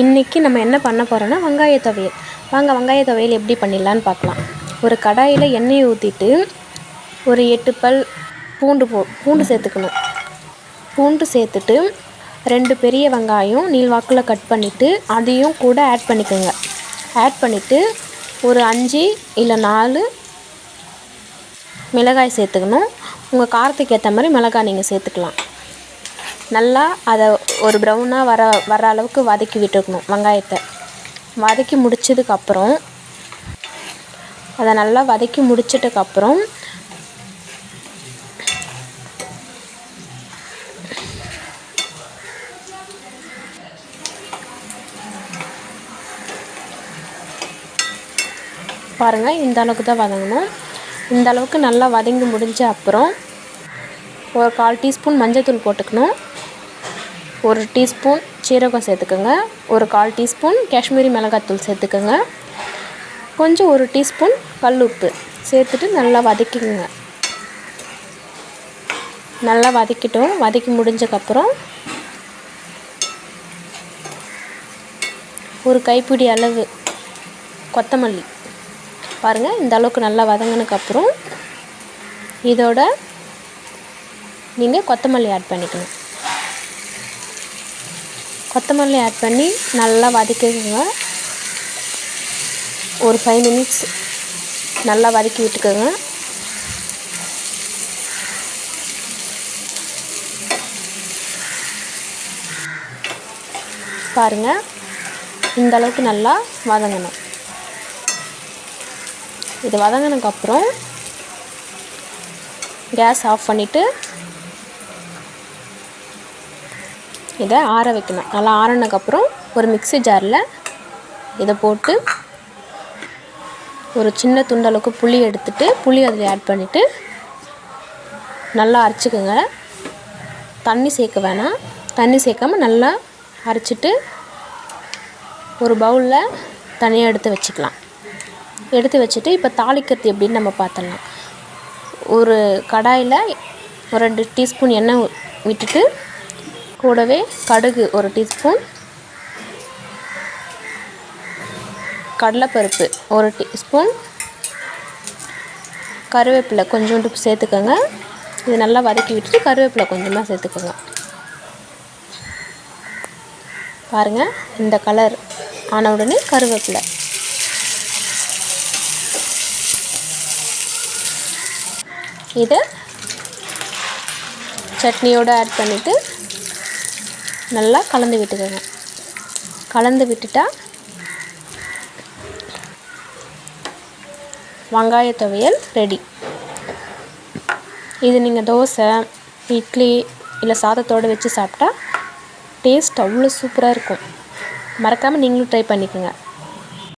இன்றைக்கி நம்ம என்ன பண்ண போகிறோன்னா வெங்காய துவையல். வாங்க வெங்காய துவையல் எப்படி பண்ணிடலான்னு பார்க்கலாம். ஒரு கடாயில் எண்ணெயை ஊற்றிட்டு ஒரு எட்டு பல் பூண்டு போ பூண்டு சேர்த்துக்கணும். பூண்டு சேர்த்துட்டு ரெண்டு பெரிய வெங்காயம் நீள்வாக்கில் கட் பண்ணிவிட்டு அதையும் கூட ஆட் பண்ணிக்கோங்க. ஆட் பண்ணிவிட்டு ஒரு அஞ்சு இல்லை நாலு மிளகாய் சேர்த்துக்கணும். உங்கள் காரத்துக்கு ஏற்ற மாதிரி மிளகாய் நீங்கள் சேர்த்துக்கலாம். நல்லா அதை ஒரு ப்ரௌனாக வர வர அளவுக்கு வதக்கி விட்டுக்கணும் வெங்காயத்தை. வதக்கி முடித்ததுக்கப்புறம் அதை நல்லா வதக்கி முடிச்சிட்டுக்கப்புறம் பாருங்கள் இந்த அளவுக்கு தான் வதங்கணும். இந்த அளவுக்கு நல்லா வதங்கி முடிஞ்ச அப்புறம் ஒரு கால் டீஸ்பூன் மஞ்சள்தூள் போட்டுக்கணும். ஒரு டீஸ்பூன் சீரகம் சேர்த்துக்கோங்க. ஒரு கால் டீஸ்பூன் காஷ்மீரி மிளகாத்தூள் சேர்த்துக்கோங்க. கொஞ்சம் ஒரு டீஸ்பூன் கல் உப்பு சேர்த்துட்டு நல்லா வதக்கிக்கோங்க. நல்லா வதக்கிட்டோம். வதக்கி முடிஞ்சக்கப்புறம் ஒரு கைப்பிடி அளவு கொத்தமல்லி. பாருங்கள் இந்த அளவுக்கு நல்லா வதங்கினதுக்கப்புறம் இதோட நீங்கள் கொத்தமல்லி ஆட் பண்ணிக்கணும். கொத்தமல்லி ஆட் பண்ணி நல்லா வதக்கிக்கோங்க. ஒரு ஃபைவ் மினிட்ஸ் நல்லா வதக்கி விட்டுக்கோங்க. பாருங்கள் இந்த அளவுக்கு நல்லா வதங்கணும். இது வதங்கினதுக்கப்புறம் கேஸ் ஆஃப் பண்ணிவிட்டு இதை ஆற வைக்கணும். நல்லா ஆறினதுக்கப்புறம் ஒரு மிக்ஸி ஜாரில் இதை போட்டு ஒரு சின்ன துண்டளவுக்கு புளி எடுத்துட்டு புளி அதில் ஆட் பண்ணிவிட்டு நல்லா அரைச்சிக்கோங்க. தண்ணி சேர்க்க வேணாம். தண்ணி சேர்க்காம நல்லா அரைச்சிட்டு ஒரு பவுலில் தனியாக எடுத்து வச்சுக்கலாம். எடுத்து வச்சுட்டு இப்போ தாளிக்கிறது எப்படின்னு நம்ம பார்த்துடலாம். ஒரு கடாயில் ஒரு ரெண்டு டீஸ்பூன் எண்ணெய் விட்டுட்டு கூடவே கடுகு ஒரு டீஸ்பூன் கடலைப்பருப்பு ஒரு டீஸ்பூன் கருவேப்பிலை கொஞ்சோண்டு சேர்த்துக்கோங்க. இது நல்லா வதக்கி விட்டுட்டு கருவேப்பிலை கொஞ்சமாக சேர்த்துக்கோங்க. பாருங்கள் இந்த கலர் ஆன உடனே கருவேப்பிலை. இதை சட்னியோடு ஆட் பண்ணிவிட்டு நல்லா கலந்து விட்டுக்கோங்க. கலந்து விட்டுட்டா வெங்காய துவையல் ரெடி இது நீங்கள் தோசை இட்லி இல்லை சாதத்தோடு வச்சு சாப்பிட்டா டேஸ்ட் அவ்வளோ சூப்பராக இருக்கும். மறக்காமல் நீங்களும் ட்ரை பண்ணிக்கோங்க.